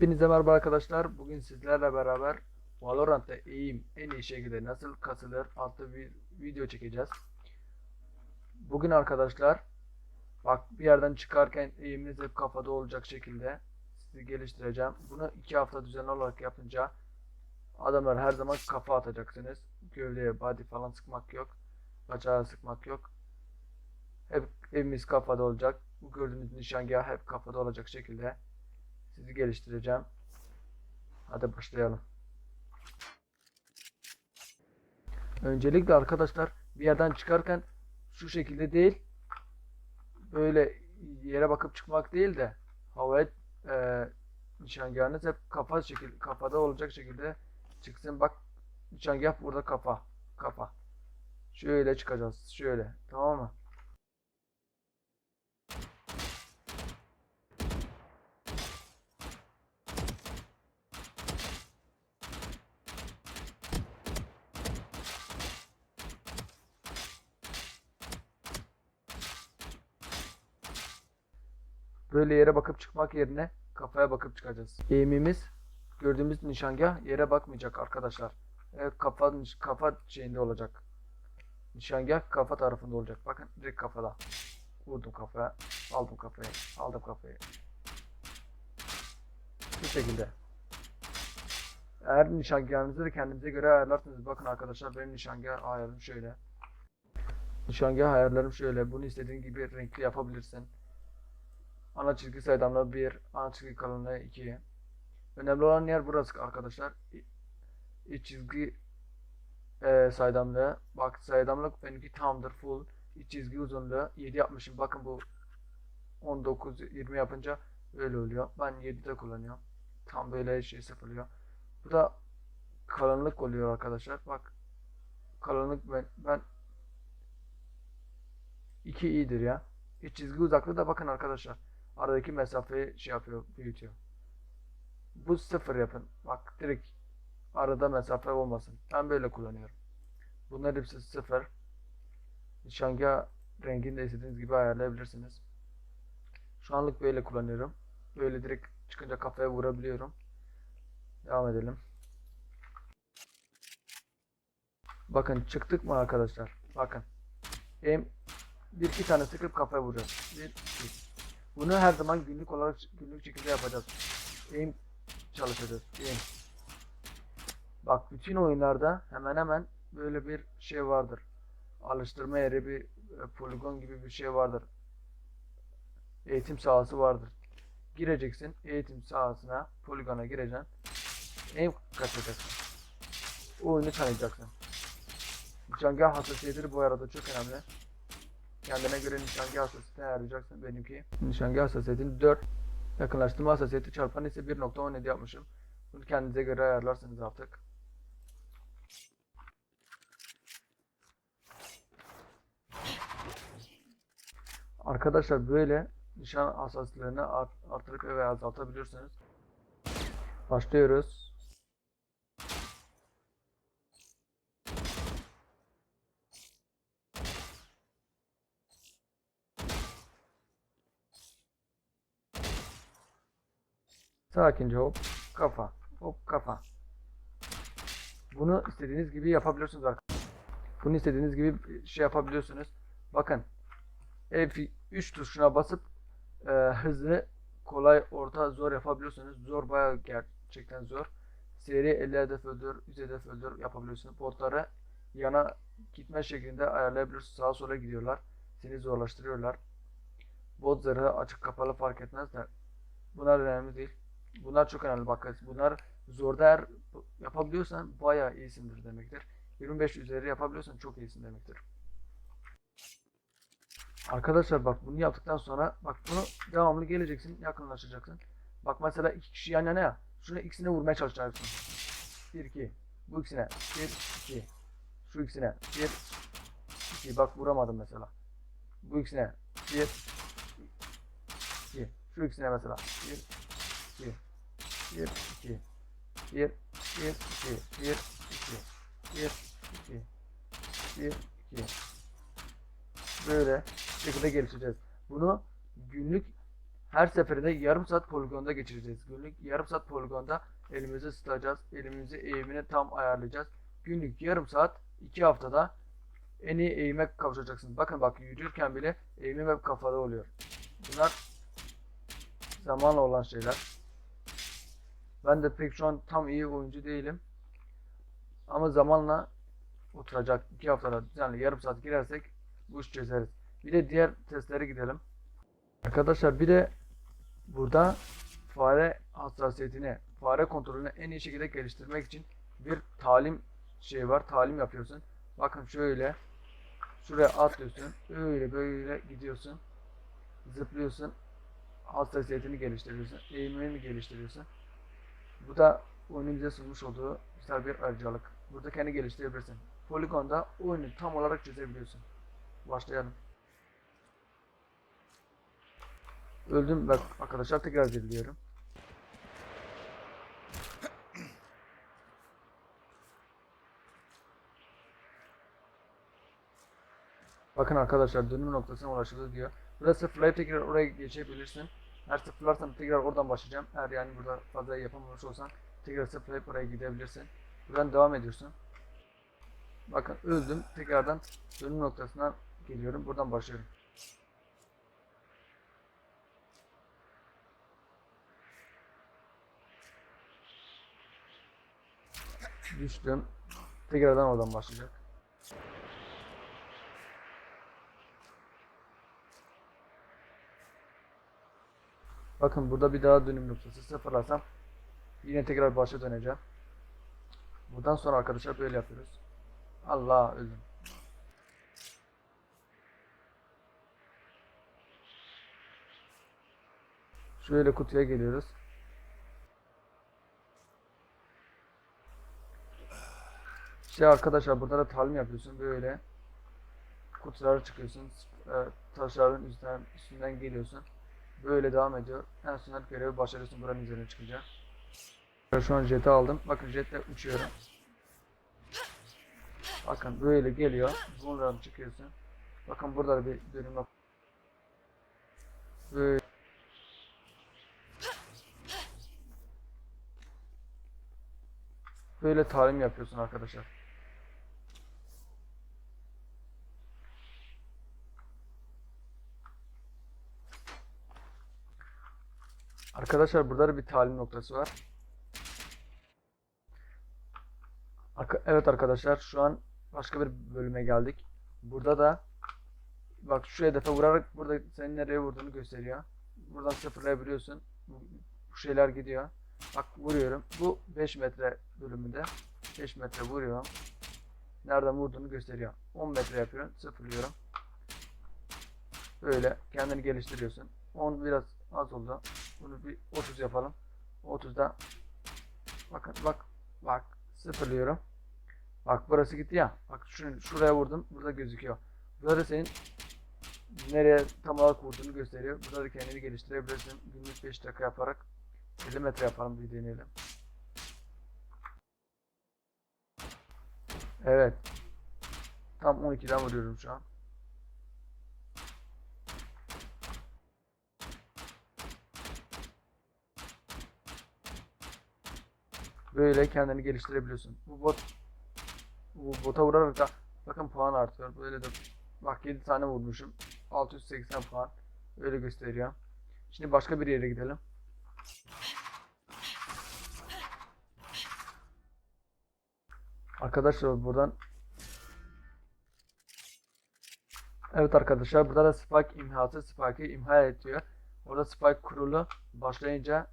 Hepinize merhaba arkadaşlar. Bugün sizlerle beraber Valorant'ta eğim en iyi şekilde nasıl kasılır adlı bir video çekeceğiz. Bugün arkadaşlar bak bir yerden çıkarken eğiminiz hep kafada olacak şekilde sizi geliştireceğim. Bunu iki hafta düzenli olarak yapınca adamlar her zaman kafa atacaksınız. Gövdeye body falan sıkmak yok. Bacağı sıkmak yok. Hep evimiz kafada olacak. Bu gördüğünüz nişangah hep kafada olacak şekilde sizi geliştireceğim. Hadi başlayalım. Öncelikle arkadaşlar bir yerden çıkarken şu şekilde değil böyle yere bakıp çıkmak değil de havaya e, nişangahınız hep kafa şekil kafada olacak şekilde çıksın. Bak nişangah burada kafa kafa. Şöyle çıkacağız. Şöyle. Tamam mı? Böyle yere bakıp çıkmak yerine kafaya bakıp çıkacağız. Eğimimiz gördüğümüz nişangah yere bakmayacak arkadaşlar. Evet kafa kafa şeyinde olacak. Nişangah kafa tarafında olacak. Bakın direkt kafada. Vurdum kafaya. Aldım kafayı. Aldım kafayı. Bu şekilde. Eğer nişangahınızı da kendinize göre ayarlarsınız. Bakın arkadaşlar benim nişangah ayarım şöyle. Nişangah ayarlarım şöyle. Bunu istediğin gibi renkli yapabilirsin. Ana çizgi saydamlığı 1, ana çizgi kalınlığı 2. Önemli olan yer burası arkadaşlar. İç çizgi e, saydamlığı. Bak saydamlık benimki tamdır full. İç çizgi uzunluğu 7 yapmışım. Bakın bu 19 20 yapınca böyle oluyor. Ben 7'de kullanıyorum. Tam böyle şey sıfırlıyor. Bu da kalınlık oluyor arkadaşlar. Bak kalınlık ben, ben 2 iyidir ya. İç çizgi uzaklığı da bakın arkadaşlar. Aradaki mesafeyi şey yapıyor, büyütüyor. Bu sıfır yapın. Bak direkt arada mesafe olmasın. Ben böyle kullanıyorum. Bunlar hepsi sıfır. Nişangah rengini de istediğiniz gibi ayarlayabilirsiniz. Şu anlık böyle kullanıyorum. Böyle direkt çıkınca kafaya vurabiliyorum. Devam edelim. Bakın çıktık mı arkadaşlar? Bakın. Hem bir iki tane sıkıp kafaya vuracağız. Bir, iki. Bunu her zaman günlük olarak günlük şekilde yapacağız. Aim çalışacağız. Aim. Bak bütün oyunlarda hemen hemen böyle bir şey vardır. Alıştırma yeri bir e, poligon gibi bir şey vardır. Eğitim sahası vardır. Gireceksin eğitim sahasına, poligona gireceksin. Aim kaçacaksın. O oyunu tanıyacaksın. Nişangah hassasiyeti bu arada çok önemli. Kendine göre nişangah hassasiyetini ayarlayacaksın. Benimki nişangah hassasiyetini 4. Yakınlaştırma hassasiyeti çarpan ise 1.17 yapmışım. Bunu kendinize göre ayarlarsınız artık. Arkadaşlar böyle nişan hassasiyetlerini art- artırıp ve azaltabilirsiniz. Başlıyoruz. Sakince hop kafa hop kafa. Bunu istediğiniz gibi yapabiliyorsunuz arkadaşlar. Bunu istediğiniz gibi şey yapabiliyorsunuz. Bakın F3 tuşuna basıp e, hızlı kolay orta zor yapabiliyorsunuz. Zor bayağı gerçekten zor. Seri 50 hedef öldür, 100 hedef öldür yapabiliyorsunuz. Botları yana gitme şeklinde ayarlayabiliyorsunuz. Sağa sola gidiyorlar. Seni zorlaştırıyorlar. Bot zırhı açık kapalı fark etmez de bunlar önemli değil. Bunlar çok önemli bak. Bunlar zorda eğer yapabiliyorsan bayağı iyisindir demektir. 25 üzeri yapabiliyorsan çok iyisin demektir. Arkadaşlar bak bunu yaptıktan sonra bak bunu devamlı geleceksin yakınlaşacaksın. Bak mesela iki kişi yan yana ya. Şuna ikisine vurmaya çalışacaksın. 1 2 bu ikisine 1 2 şu ikisine 1 2 bak vuramadım mesela. Bu ikisine 1 2 şu ikisine mesela 1 2 1 2 1 1 2 1 2 1 2 1 2 böyle şekilde gelişeceğiz. Bunu günlük Her seferinde yarım saat poligonda geçireceğiz. Günlük yarım saat poligonda elimizi ısıtacağız. Elimizi eğimini tam ayarlayacağız. Günlük yarım saat 2 haftada en iyi eğime kavuşacaksınız. Bakın bak yürürken bile eğimim hep kafada oluyor. Bunlar zamanla olan şeyler. Ben de pek şu an tam iyi oyuncu değilim. Ama zamanla oturacak. 2 haftada yani yarım saat girersek bu işi çözeriz. Bir de diğer testlere gidelim. Arkadaşlar bir de burada fare hassasiyetini, fare kontrolünü en iyi şekilde geliştirmek için bir talim şey var. Talim yapıyorsun. Bakın şöyle şuraya atlıyorsun. Öyle böyle gidiyorsun. Zıplıyorsun. Hassasiyetini geliştiriyorsun. Eğimini geliştiriyorsun. Bu da oyunun bize sunmuş olduğu güzel bir ayrıcalık. Burada kendi geliştirebilirsin. Poligonda oyunu tam olarak çözebiliyorsun. Başlayalım. Öldüm bak arkadaşlar tekrar diliyorum. Bakın arkadaşlar dönüm noktasına ulaşıldı diyor. Burada sıfırlayıp tekrar oraya geçebilirsin. Eğer sıfırlarsan tekrar oradan başlayacağım. Eğer yani burada fazla yapamamış olsan tekrar sıfırlayıp oraya gidebilirsin. Buradan devam ediyorsun. Bakın öldüm. Tekrardan dönüm noktasına geliyorum. Buradan başlıyorum. Düştüm. Tekrardan oradan başlayacak. Bakın burada bir daha dönüm noktası sıfırlasam yine tekrar başa döneceğim. Buradan sonra arkadaşlar böyle yapıyoruz. Allah öldüm. Şöyle kutuya geliyoruz. İşte arkadaşlar burada da talim yapıyorsun böyle. Kutulara çıkıyorsun. e, Taşların üstünden, üstünden geliyorsun. Böyle devam ediyor. En sonunda görevi başarıyorsun buranın üzerine çıkınca. Şu an jeti aldım. Bakın jetle uçuyorum. Bakın böyle geliyor. Bundan çıkıyorsun. Bakın burada da bir dönüm yok. Böyle. Böyle talim yapıyorsun arkadaşlar. Arkadaşlar burada da bir talim noktası var. Evet arkadaşlar şu an başka bir bölüme geldik. Burada da bak şu hedefe vurarak burada senin nereye vurduğunu gösteriyor. Buradan sıfırlayabiliyorsun. Bu şeyler gidiyor. Bak vuruyorum. Bu 5 metre bölümünde. 5 metre vuruyorum. Nereden vurduğunu gösteriyor. 10 metre yapıyorum. Sıfırlıyorum. Böyle kendini geliştiriyorsun. 10 biraz az oldu. Bunu bir 30 yapalım. 30'da bakın bak bak sıfırlıyorum. Bak burası gitti ya. Bak şunu şuraya vurdum. Burada gözüküyor. Burada senin nereye tam olarak vurduğunu gösteriyor. Burada da kendini geliştirebilirsin. Günlük 5 dakika yaparak 50 metre yapalım bir deneyelim. Evet. Tam 12'den vuruyorum şu an. Böyle kendini geliştirebiliyorsun. Bu bot bu bota vurarak da bakın puan artıyor. Böyle de bak 7 tane vurmuşum. 680 puan. Öyle gösteriyor. Şimdi başka bir yere gidelim. Arkadaşlar buradan Evet arkadaşlar burada da Spike imhası Spike'ı imha ediyor. Orada Spike kurulu başlayınca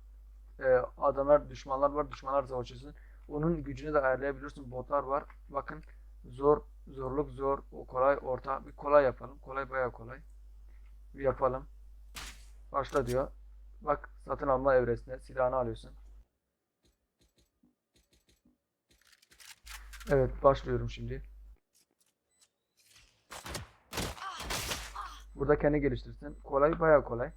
e, adamlar düşmanlar var düşmanlar savaşıyorsun. Onun gücünü de ayarlayabiliyorsun. Botlar var. Bakın zor zorluk zor o kolay orta bir kolay yapalım. Kolay bayağı kolay. Bir yapalım. Başla diyor. Bak satın alma evresinde silahını alıyorsun. Evet başlıyorum şimdi. Burada kendi geliştirsin. Kolay bayağı kolay.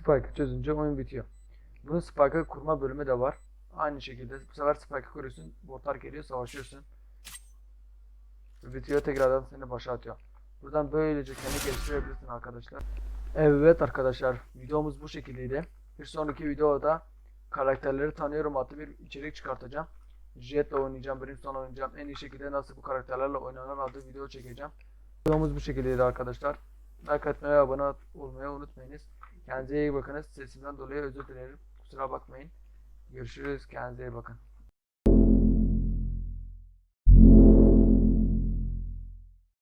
Spike'ı çözünce oyun bitiyor. Bunun Spike'ı kurma bölümü de var. Aynı şekilde bu sefer spike kuruyorsun. Botlar geliyor savaşıyorsun. Bitiyor tekrardan seni başa atıyor. Buradan böylece kendi geliştirebilirsin arkadaşlar. Evet arkadaşlar videomuz bu şekildeydi. Bir sonraki videoda karakterleri tanıyorum adlı bir içerik çıkartacağım. Jet'le oynayacağım, Brimstone oynayacağım. En iyi şekilde nasıl bu karakterlerle oynanır adlı video çekeceğim. Videomuz bu şekildeydi arkadaşlar. Like atmayı abone olmayı unutmayınız. Kendinize iyi bakınız. Sesimden dolayı özür dilerim. Kusura bakmayın. Görüşürüz. Kendinize iyi bakın.